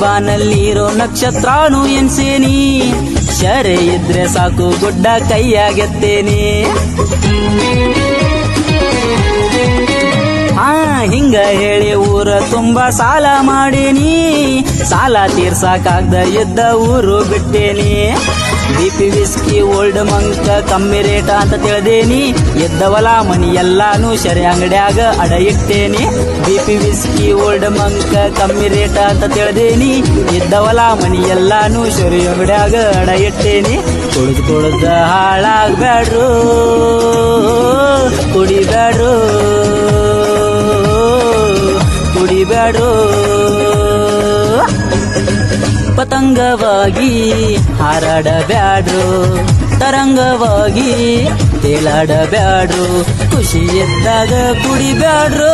ಬಾನಲ್ಲಿರೋ ನಕ್ಷತ್ರಾನು ಎನ್ಸೇನಿ? ಶರೆ ಇದ್ರೆ ಸಾಕು ಗುಡ್ಡ ಕೈಯಾಗೆತ್ತೇನಿ. ತುಂಬಾ ಸಾಲ ಮಾಡೀನಿ. ಸಾಲ ತೀರ್ಸಾಕಾಗ್ದ ಇದ್ದ ಊರು ಬಿಟ್ಟೇನಿ. ಬಿಪಿ ವಿಸ್ಕಿ, ಓಲ್ಡ್ ಮಂಕ, ಕಮ್ಮಿ ರೇಟ್ ಅಂತ ತಿಳಿದೇನಿ. ಎದ್ದವಲ ಮನಿ ಎಲ್ಲಾನು ಶರಿ ಅಂಗಡ್ಯಾಗ ಅಡ ಇಟ್ಟೇನಿ ಬಿಪಿ ವಿಸ್ಕಿ, ಓಲ್ಡ್ ಮಂಕ, ಕಮ್ಮಿ ರೇಟ್ ಅಂತ ತಿಳಿದೇನಿ. ಎದ್ದವಲ ಮನಿ ಎಲ್ಲಾನು ಶರಿ ಅಂಗಡ್ಯಾಗ ಅಡ ಇಟ್ಟೇನಿ ಕುಡಿದು ಕುಡ್ದ ಹಾಳಾಗ್ಬೇಡ್ರು ಕುಡಿಬ್ಯಾಡ್ರು. ಕುಡಿಬ್ಯಾಡ್ರು ಪತಂಗವಾಗಿ ಹಾರಾಡಬ್ಯಾಡ್ರು ತರಂಗವಾಗಿ ತೇಲಾಡಬ್ಯಾಡ್ರು ಖುಷಿ ಎದ್ದಾಗ ಕುಡಿಬ್ಯಾಡ್ರು